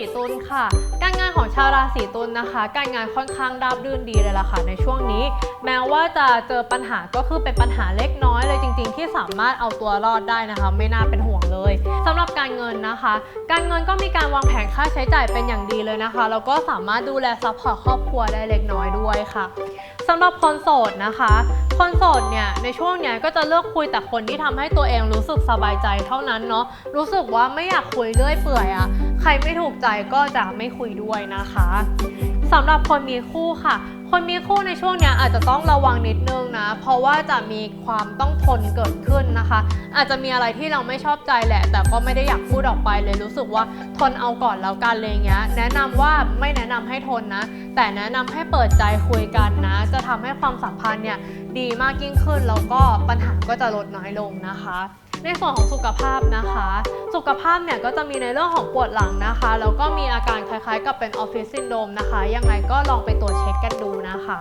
ีตุลค่ะ การงานของชาวราศีตุลนะคะ การงานค่อนข้างราบรื่นดีเลยล่ะค่ะในช่วงนี้ แม้ว่าจะเจอปัญหาก็คือเป็นปัญหาเล็กน้อยเลยจริง ๆ ที่สามารถเอาตัวรอดได้นะคะ ไม่น่าเป็นห่วงเลยสำหรับการเงินนะคะ การเงินก็มีการวางแผนค่าใช้จ่ายเป็นอย่างดีเลยนะคะแล้วก็สามารถดูแลซัพพอร์ตครอบครัวได้เล็กน้อยด้วยค่ะสำหรับคนโสดนะคะ คนโสดเนี่ยในช่วงเนี้ยก็จะเลือกคุยแต่คนที่ทำให้ตัวเองรู้สึกสบายใจเท่านั้นเนาะรู้สึกว่าไม่อยากคุยเรื่อยเปื่อยอะ รไม่ถูกใจก็จะไม่คุยด้วยนะคะสำหรับคนมีคู่ค่ะ คนมีคู่ในช่วงนี้อาจจะต้องระวังนิดนึงนะ เพราะว่าจะมีความต้องทนเกิดขึ้นนะคะ อาจจะมีอะไรที่เราไม่ชอบใจแหละ แต่ก็ไม่ได้อยากพูดออกไปเลยรู้สึกว่าทนเอาก่อนแล้วกันเลยเงี้ย แนะนำว่าไม่แนะนำให้ทนนะ แต่แนะนำให้เปิดใจคุยกันนะ จะทำให้ความสัมพันธ์เนี่ยดีมากยิ่งขึ้นแล้วก็ปัญหาก็จะลดน้อยลงนะคะ ในส่วนของสุขภาพนะคะ ขภาพเนี่ยก็จะมีในเรื่องของปวดหลังนะคะ แล้วก็มีอาการคล้ายๆ กับเป็นออฟฟิศซินโดรมนะคะ ยังไงก็ลองไปตรวจเช็คกันดูนะคะ